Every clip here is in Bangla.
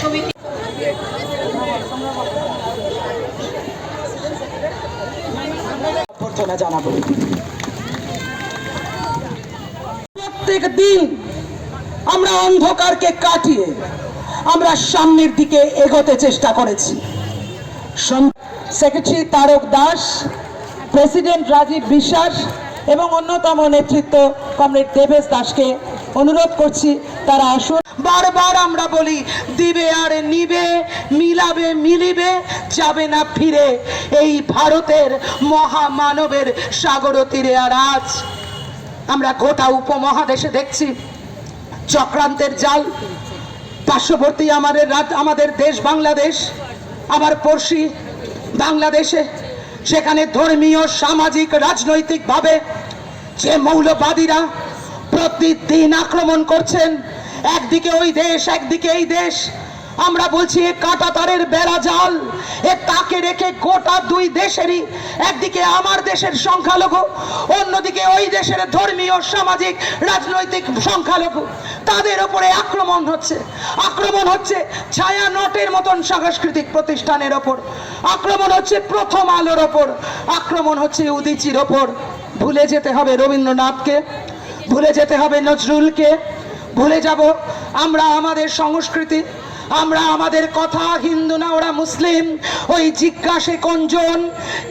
সমিতি। অভ্যর্থনা জানাব। প্রত্যেক দিন আমরা অন্ধকারকে কাটিয়ে আমরা সামনের দিকে এগোতে চেষ্টা করেছি। সেক্রেটারি তারক দাস প্রেসিডেন্ট রাজীব বিশ্বাস এবং অন্যতম নেতৃত্ব কমরেড দেবেশ দাসকে অনুরোধ করছি তারা আসুন। বারবার আমরা বলি, দিবে আর নিবে, মিলাবে, মিলিবে, যাবে না ফিরে। এই ভারতের মহামানবের সাগর তীরে আর আজ আমরা গোটা উপমহাদেশে দেখছি, চক্রান্তের জাল, পার্শ্ববর্তী আমাদের রাজ- আমাদের দেশ বাংলাদেশ, আবার পড়শি বাংলাদেশে, সেখানে ধর্মীয়, সামাজিক, রাজনৈতিকভাবে যে মৌলবাদীরা প্রতিদিন আক্রমণ করছেন একদিকে ওই দেশ, একদিকে এই দেশ। আমরা বলছি, এ কাটা তারের বেড়া জাল, এ তাকে রেখে গোটা দুই দেশেরই, একদিকে আমার দেশের সংখ্যালঘু, অন্যদিকে ওই দেশের ধর্মীয়, সামাজিক, রাজনৈতিক সংখ্যালঘু। তাদের ওপরে আক্রমণ হচ্ছে। আক্রমণ হচ্ছে ছায়া নটের মতন সাংস্কৃতিক প্রতিষ্ঠানের ওপর। আক্রমণ হচ্ছে প্রথম আলোর ওপর। আক্রমণ হচ্ছে উদিচির ওপর। ভুলে যেতে হবে রবীন্দ্রনাথকে। ভুলে যেতে হবে নজরুলকে। ভুলে যাব। আমরা আমাদের সংস্কৃতি, আমরা আমাদের কথা হিন্দু না, ওরা মুসলিম। ওই জিজ্ঞাসে কোনজন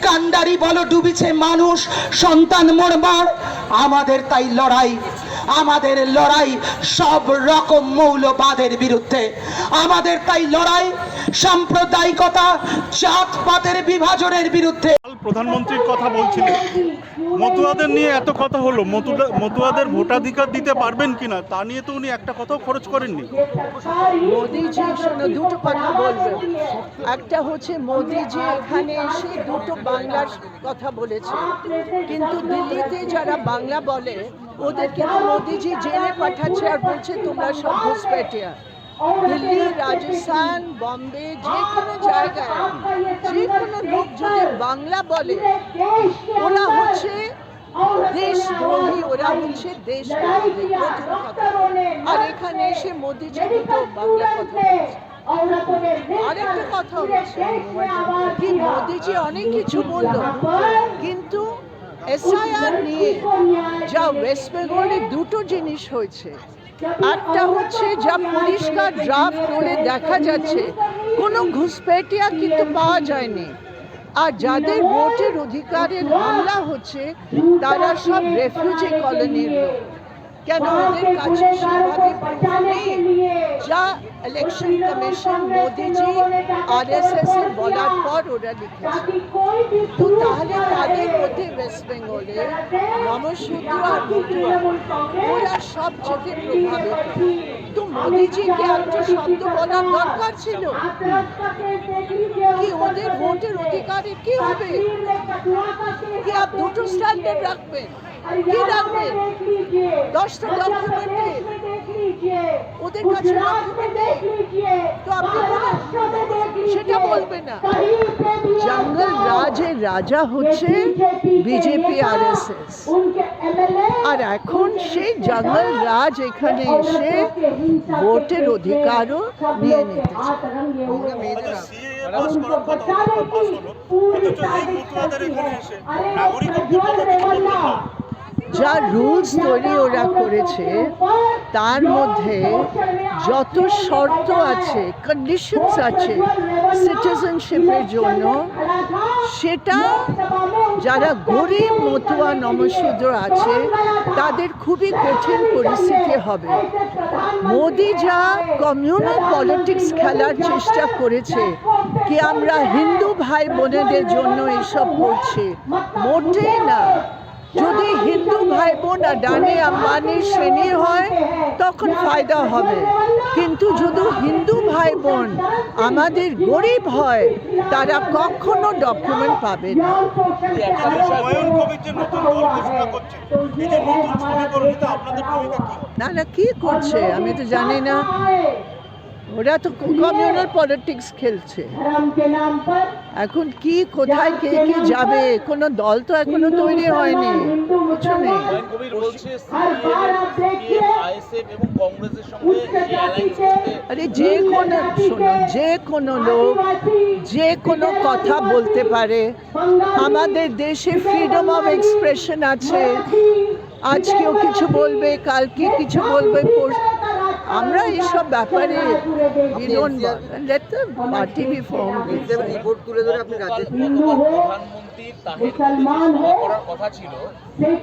কান্ডারি বলো, ডুবিছে মানুষ, সন্তান মরমার। আমাদের তাই লড়াই, আমাদের লড়াই সব রকম মৌলবাদের বিরুদ্ধে। আমাদের তাই লড়াই, সাম্প্রদায়িকতা, জাতপাতের বিভাজনের বিরুদ্ধে। প্রধানমন্ত্রীর কথা বলছিলেন। মতুয়াদের নিয়ে এত কথা হলো মতুয়া- মতুয়াদের ভোটাধিকার দিতে পারবেন কিনা, তা নিয়ে তো উনি একটা কথাও খরচ করেননি। মোদিজি দুটো কথা বলব একটা হচ্ছে মোদিজি এখানে এসে দুটো বাংলার কথা বলেছে। কিন্তু দিল্লিতে যারা বাংলা বলে ওদের কিন্তু মোদিজি জেনে পাঠাচ্ছে আর বলছে তোমরা সব ঘুষপেটিয়া দিল্লি রাজস্থান বম্বে যে কোনো জায়গায় যে কোনো লোক যদি বাংলা বলে ওরা হচ্ছে দেশদ্রোহী ওরা হচ্ছে দেশ বিরোধী প্রথম কথা আর এখানে এসে মোদিজি দুটো বাংলা কথা বলছে। আরেকটা কথা হচ্ছে কি মোদিজি অনেক কিছু বলল কিন্তু এসআইআর নিয়ে যা ওয়েস্ট বেঙ্গলে দুটো জিনিস হয়েছে। একটা হচ্ছে যা পরিষ্কার ড্রাফট করে দেখা যাচ্ছে। কোনো ঘুষপেটিয়া কিন্তু পাওয়া যায়নি। আর যাদের ভোটের অধিকারের হামলা হচ্ছে, তারা সব রেফিউজি কলোনির লোক। কেন ওদের কাছে সেভাবে proof নেই যা ইলেকশন কমিশন মোদিজি আরএসএস এর বলার পর ওরা লিখেছে তো তাহলে তাদের মধ্যে ওয়েস্ট বেঙ্গলে নমশূদ্র আর মতুয়া ওরা সবচেয়ে প্রভাবিত তো মোদিজিকে একটা শব্দ বলার দরকার ছিল কি ওদের ভোটের অধিকারে কি হবে কি আপ দুটো স্ট্যান্ডার্ড রাখবেন কি রাখবেন দশটা ডকুমেন্টে ওদের কাছে তো আপনি সেটা বলবে না। জঙ্গল রাজের রাজা হচ্ছে বিজেপি আর এস এস আর এখন সেই জঙ্গল রাজ এখানে এসে ভোটের অধিকারও নিয়ে নিতে চায়। যা রুলস তৈরি ওরা করেছে, তার মধ্যে যত শর্ত আছে কন্ডিশনস আছে সিটিজেনশিপের জন্য, সেটা যারা গরিব মতুয়া নমশূদ্র আছে, তাদের খুবই কঠিন পরিস্থিতি হবে। মোদি যা কমিউনাল পলিটিক্স খেলার চেষ্টা করেছে, কি আমরা হিন্দু ভাই বোনেদের জন্য এসব করছি, মোটেই না। যদি হিন্দু ভাই বোন আডানি আম্বানি শ্রেণির হয় তখন ফায়দা হবে। কিন্তু যদি হিন্দু ভাই বোন আমাদের গরিব হয় তারা কখনো ডকুমেন্ট পাবে না। না না কি করছে? আমি তো জানি না। ওরা তো কমিউনাল পলিটিক্স খেলছে। এখন কি কোথায় কে কে যাবে? কোনো দল তো এখনও তৈরি হয়নি। কিছু নেই আরে যে কোনো শোনো যে কোনো লোক যে কোনো কথা বলতে পারে। আমাদের দেশে ফ্রিডম অফ এক্সপ্রেশন আছে। আজকেও কিছু বলবে কালকে কিছু বলবে আমরা এইসব ব্যাপারে let the party be form report তুলে ধরে আপনি রাজ্যের প্রধানমন্ত্রী তাহেরপুরে করার কথা ছিল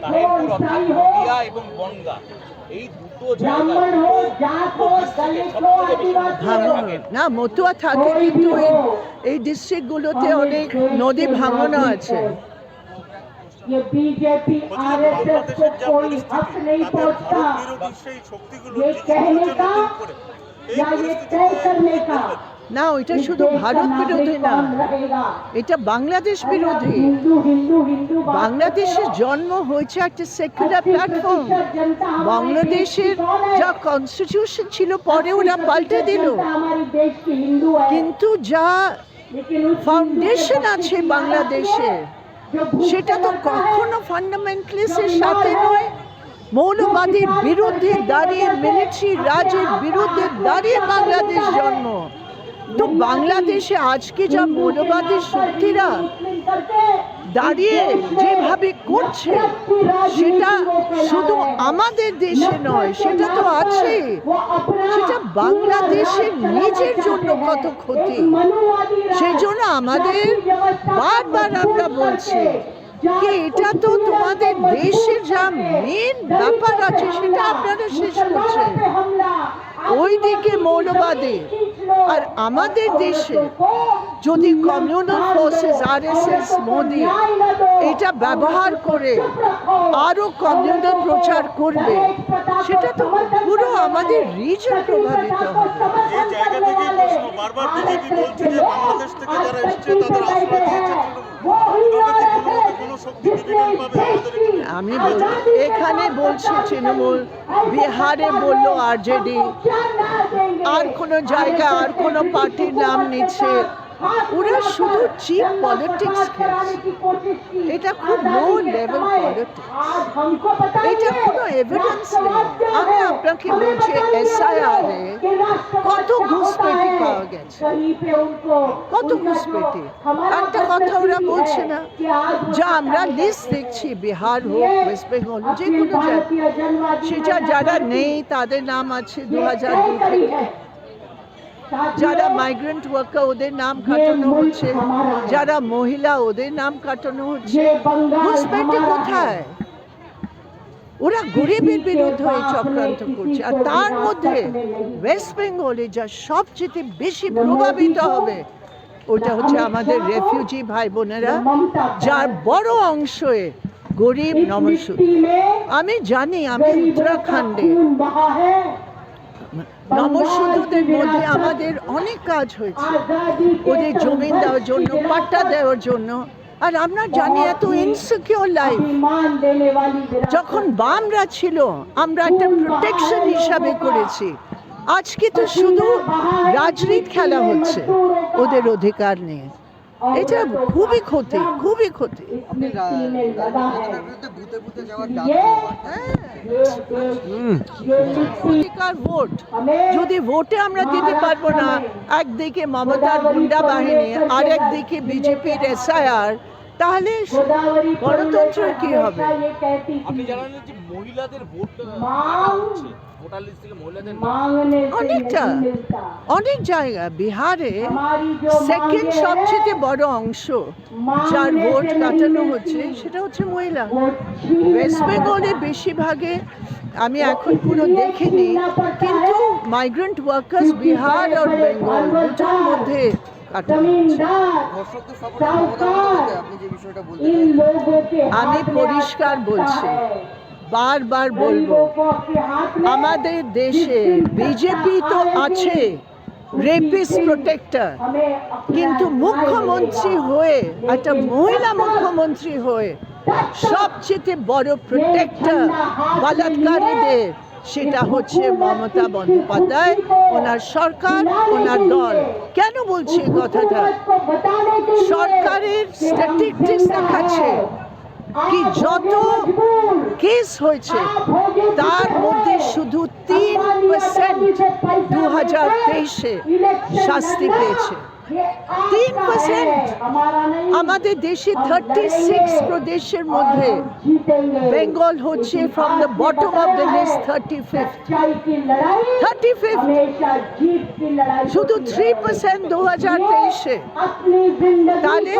তাহেরপুর অর্থাৎ নদিয়া এবং বনগা। এই দুটো। না মতুয়া থাকে কিন্তু এই- এই ডিস্ট্রিক্টগুলোতে অনেক নদী ভাঙানো আছে। ये बीजेपी বলছি যে आरएसएस को বাংলাদেশের যা कोई পরিস্থিতি हक नहीं তাতে पहुंचता ভারত বিরোধী সেই শক্তিগুলো ये জেগে कहने উঠেছে का নতুন করে এই या ये পরিস্থিতিতে तय करने का না ওইটা इस শুধু देश का ভারত नागरिक বিরোধী না कौन रहेगा এটা বাংলাদেশ বিরোধী हिंदू हिंदू हिंदू बात বাংলাদেশের करते हो। জন্ম হয়েছে একটা সেকুলার 80% প্ল্যাটফর্ম जनता हमारे বাংলাদেশের देश की कौन है? যা কনস্টিটিউশন ছিল পরে ওরা 80% পাল্টে দিল जनता हमारे देश की हिंदू है কিন্তু যা लेकिन उस ফাউন্ডেশন हिंदू के আছে प्रति বাংলাদেশে जो भूख সেটা তো কখনো ফান্ডামেন্টালিস্টের সাথে নয়। মৌলবাদীর বিরুদ্ধে দাঁড়িয়ে মিলিটারি রাজের বিরুদ্ধে দাঁড়িয়ে বাংলাদেশ জন্ম। তো বাংলাদেশে আজকে যা মৌলবাদী শক্তিরা দাঁড়িয়ে যেভাবে করছে সেটা শুধু আমাদের দেশে নয় সেটা তো আছে। সেটা বাংলাদেশের নিজের জন্য কত ক্ষতি। সেই জন্য আমাদের বারবার আমরা বলছি কি এটা তো তোমাদের দেশের যা মেন ব্যাপার আছে, সেটা আপনারা শেষ করছেন। ওইদিকে মৌলবাদে। আর আমাদের দেশে যদি communal forces R S S Modi এটা ব্যবহার করে আরও কমিউনাল প্রচার করবে সেটা তো পুরো আমাদের রিজন প্রভাবিত এই জায়গা থেকে প্রশ্ন বারবার বিজেপি বলছে যে বাংলাদেশ থেকে যারা এসছে তাদের আশ্রয় দিয়েছে? আমি এখানে বলছি তৃণমূল বিহারে বলল আরজেডি আর কোনো জায়গা আর কোনো পার্টির নাম নিচ্ছে ওরা শুধু চিপ পলিটিক্স এটা খুব লো লেভেল পলিটিক্স এটা কোনো এভিডেন্স নেই। আমি আপনাকে বলছি এসআইআর কত ঘুষপেটি পাওয়া গেছে? কত ঘুষপেটি? একটা কথা ওরা বলছে না? যা আমরা লিস্ট দেখছি, বিহার হোক ওয়েস্ট বেঙ্গল যে কোনো সেটা যারা নেই, তাদের নাম আছে দু হাজার দুই থেকে। যারা মাইগ্রেন্ট ওয়ার্কার ওদের নাম কাটানো হচ্ছে। যারা মহিলা ওদের নাম কাটানো হচ্ছে। ঘুষপেটি কোথায়? ওরা গরিবের বিরুদ্ধে এই চক্রান্ত করছে। আর তার মধ্যে ওয়েস্ট বেঙ্গলে যা সবচেয়ে বেশি প্রভাবিত হবে ওটা হচ্ছে আমাদের রেফিউজি ভাই বোনেরা যার বড় অংশে গরিব নমসূদ আমি জানি আমি উত্তরাখণ্ডে নমসূদদের মধ্যে আমাদের অনেক কাজ হয়েছে। ওদের জমি দেওয়ার জন্য, পাট্টা দেওয়ার জন্য। আর আমরা জানি এত ইনসিকিউর লাইফ যখন বামরা ছিল, আমরা একটা প্রোটেকশন হিসাবে করেছি। আজকে তো শুধু রাজনীতি খেলা হচ্ছে, ওদের অধিকার নিয়ে। এটা খুবই ক্ষতি খুবই ক্ষতি। ভোট। যদি ভোটে আমরা দিতে পারব না একদিকে মমতার গুন্ডা বাহিনী আর একদিকে বিজেপির এসআইআর। তাহলে গণতন্ত্রের কি হবে? আপনি জানেন যে মহিলাদের অনেকটা অনেক জায়গা বিহারে সেকেন্ড সবচেয়ে বড় অংশ যার ভোট কাটানো হচ্ছে সেটা হচ্ছে মহিলা। ওয়েস্ট বেঙ্গলে বেশিরভাগে আমি এখন পুরো দেখিনি কিন্তু মাইগ্রেন্ট ওয়ার্কার্স বিহার আর বেঙ্গল দুটোর মধ্যে আমি পরিষ্কার বলছি বারবার বলব আমাদের দেশে বিজেপি তো আছে রেপিস প্রোটেক্টর। কিন্তু মুখ্যমন্ত্রী হয়ে একটা মহিলা মুখ্যমন্ত্রী হয়ে সবচেয়ে বড় প্রোটেক্টর বলাৎকারীদের সেটা হচ্ছে মমতা বন্দ্যোপাধ্যায়, ওনার সরকার, ওনার দল। কেন বলছি কথাটা? সরকারের দেখাচ্ছে কি যত কেস হয়েছে, তার মধ্যে শুধু তিন পার্সেন্ট দু হাজার তেইশে শাস্তি পেয়েছে। তিন পার্সেন্ট আমাদের দেশে থার্টি সিক্স প্রদেশের মধ্যে বেঙ্গল হচ্ছে from the bottom of the list thirty fifth thirty fifth শুধু থ্রি পার্সেন্ট দু হাজার তেইশে। তাহলে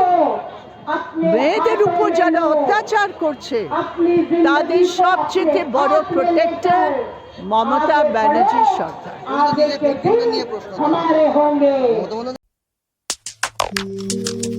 মেয়েদের উপর যারা অত্যাচার করছে তাদের সবচেয়ে বড় প্রোটেক্টর মমতা ব্যানার্জির সরকার। Thank you.